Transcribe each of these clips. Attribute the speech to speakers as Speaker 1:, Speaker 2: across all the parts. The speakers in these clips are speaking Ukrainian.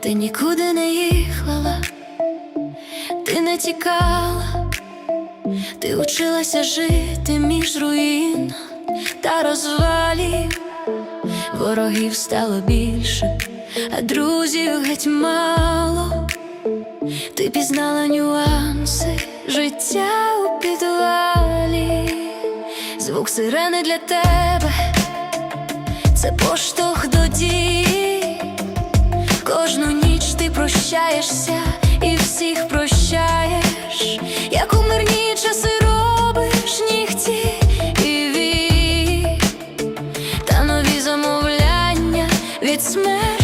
Speaker 1: Ти нікуди не їхала, ти не тікала, ти училася жити між руїн та розвалів, ворогів стало більше, а друзів геть мало. Ти пізнала нюанси життя у підвалі, звук сирени для тебе, це поштовх до дій. Кожну ніч ти прощаєшся і всіх прощаєш, як у мирні часи робиш нігті і вік, та нові замовляння від смерті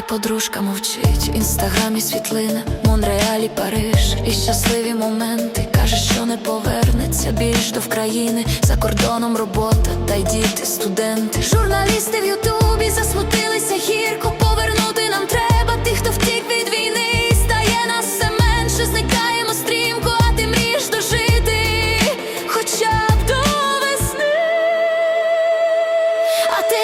Speaker 1: І подружка мовчить, інстаграмі світлина Монреалі, Париж і щасливі моменти. Каже, що не повернеться більш до країни за кордоном робота, та й діти, студенти. Журналісти в Ютубі засмутилися гірко. Повернути нам треба тих, хто втік від війни. Стає нас все менше, зникаємо стрімко, а ти мрієш дожити. Хоча б до весни. А ти